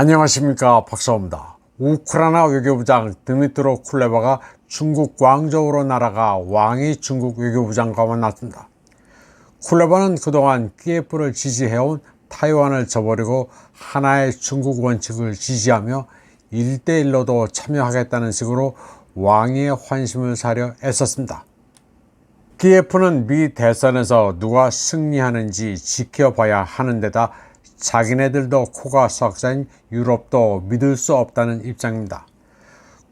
안녕하십니까 박사입니다. 우크라이나 외교부장 드미트로 쿨레바가 중국 광저우로 날아가 왕이 중국 외교부장과 만났습니다. 쿨레바는 그동안 키예프를 지지해온 타이완을 저버리고 하나의 중국 원칙을 지지하며 1대1로도 참여하겠다는 식으로 왕위의 환심을 사려 애썼습니다. 키예프는 미 대선에서 누가 승리하는지 지켜봐야 하는 데다 자기네들도 코가 석자인 유럽도 믿을 수 없다는 입장입니다.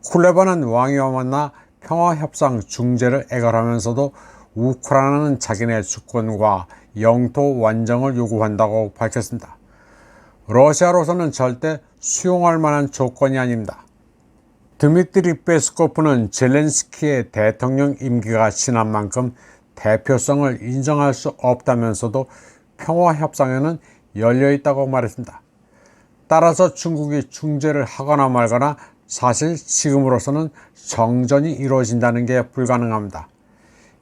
쿨레바는 왕위와 만나 평화협상 중재를 애걸하면서도 우크라이나는 자기네 주권과 영토 완정을 요구한다고 밝혔습니다. 러시아로서는 절대 수용할 만한 조건이 아닙니다. 드미트리 페스코프는 젤렌스키의 대통령 임기가 지난 만큼 대표성을 인정할 수 없다면서도 평화협상에는 열려 있다고 말했습니다. 따라서 중국이 중재를 하거나 말거나 사실 지금으로서는 정전이 이루어진다는 게 불가능합니다.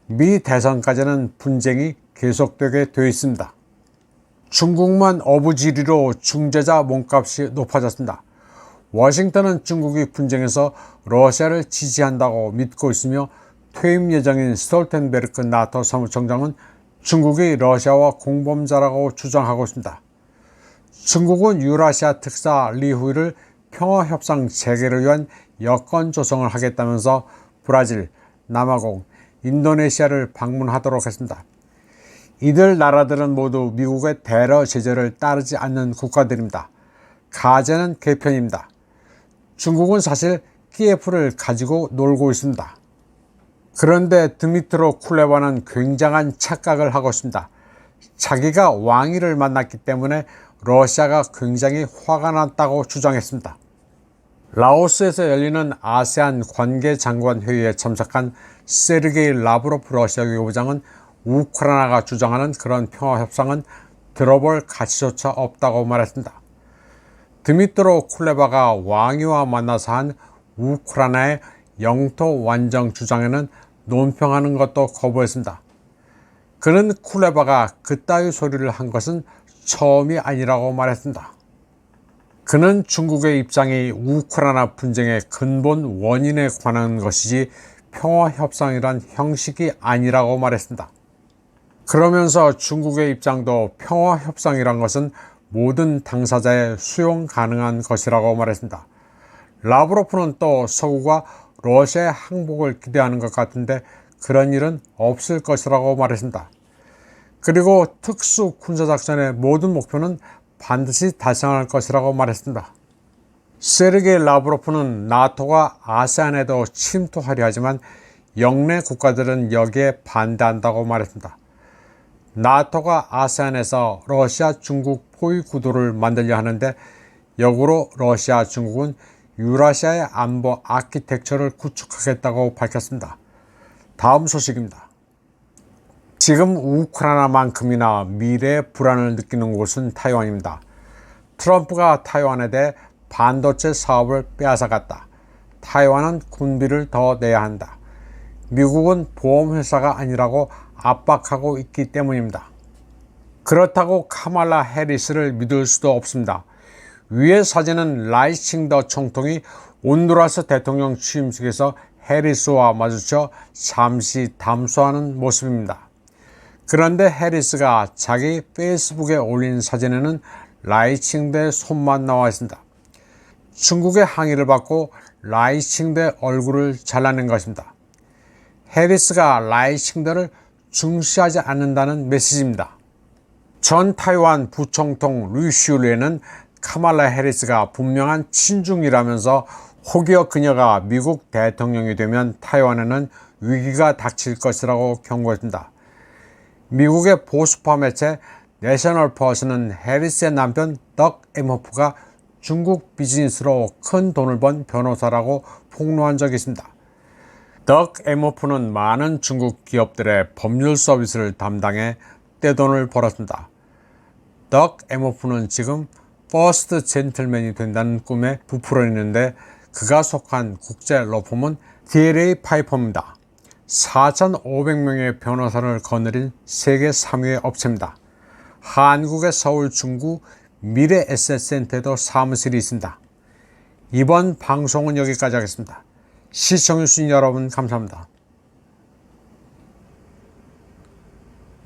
미 대선까지는 분쟁이 계속되게 되어 있습니다. 중국만 어부지리로 중재자 몸값이 높아졌습니다. 워싱턴은 중국이 분쟁에서 러시아를 지지한다고 믿고 있으며 퇴임 예정인 스톨텐베르크 나토 사무총장은 중국이 러시아와 공범자라고 주장하고 있습니다. 중국은 유라시아 특사 리후이를 평화협상 재개를 위한 여건 조성을 하겠다면서 브라질, 남아공, 인도네시아를 방문하도록 했습니다. 이들 나라들은 모두 미국의 대러 제재를 따르지 않는 국가들입니다. 가제는 개편입니다. 중국은 사실 키예프를 가지고 놀고 있습니다. 그런데 드미트로 쿨레바는 굉장한 착각을 하고 있습니다. 자기가 왕위를 만났기 때문에 러시아가 굉장히 화가 났다고 주장했습니다. 라오스에서 열리는 아세안 관계장관 회의에 참석한 세르게이 라브로프 러시아 외교부장은 우크라이나가 주장하는 그런 평화 협상은 들어볼 가치조차 없다고 말했습니다. 드미트로 쿨레바가 왕위와 만나서 한 우크라이나의 영토 완정 주장에는 논평하는 것도 거부했습니다. 그는 쿨레바가 그따위 소리를 한 것은 처음이 아니라고 말했습니다. 그는 중국의 입장이 우크라이나 분쟁의 근본 원인에 관한 것이지 평화 협상이란 형식이 아니라고 말했습니다. 그러면서 중국의 입장도 평화 협상이란 것은 모든 당사자의 수용 가능한 것이라고 말했습니다. 라브로프는 또 서구가 러시아의 항복을 기대하는 것 같은데 그런 일은 없을 것이라고 말했습니다. 그리고 특수 군사작전의 모든 목표는 반드시 달성할 것이라고 말했습니다. 세르게이 라브로프는 나토가 아세안에도 침투하려 하지만 영내 국가들은 여기에 반대한다고 말했습니다. 나토가 아세안에서 러시아 중국 포위 구도를 만들려 하는데 역으로 러시아 중국은 유라시아의 안보 아키텍처를 구축하겠다고 밝혔습니다. 다음 소식입니다. 지금 우크라이나만큼이나 미래의 불안을 느끼는 곳은 타이완입니다. 트럼프가 타이완에 대해 반도체 사업을 빼앗아갔다. 타이완은 군비를 더 내야 한다. 미국은 보험회사가 아니라고 압박하고 있기 때문입니다. 그렇다고 카말라 해리스를 믿을 수도 없습니다. 위의 사진은 라이칭더 총통이 온두라스 대통령 취임식에서 해리스와 마주쳐 잠시 담소하는 모습입니다. 그런데 해리스가 자기 페이스북에 올린 사진에는 라이칭대 손만 나와 있습니다. 중국의 항의를 받고 라이칭대 얼굴을 잘라낸 것입니다. 해리스가 라이칭대를 중시하지 않는다는 메시지입니다. 전 타이완 부총통 루시울리에는 카말라 해리스가 분명한 친중이라면서 혹여 그녀가 미국 대통령이 되면 타이완에는 위기가 닥칠 것이라고 경고했습니다. 미국의 보수파 매체 내셔널 퍼스는 해리스의 남편 덕 에머프가 중국 비즈니스로 큰 돈을 번 변호사라고 폭로한 적이 있습니다. 덕 에머프는 많은 중국 기업들의 법률 서비스를 담당해 떼돈을 벌었습니다. 덕 에머프는 지금 퍼스트 젠틀맨이 된다는 꿈에 부풀어 있는데 그가 속한 국제 로펌은 DLA 파이퍼입니다. 4,500명의 변호사를 거느린 세계 3위의 업체입니다. 한국의 서울 중구, 미래 에셋센터에도 사무실이 있습니다. 이번 방송은 여기까지 하겠습니다. 시청해주신 여러분 감사합니다.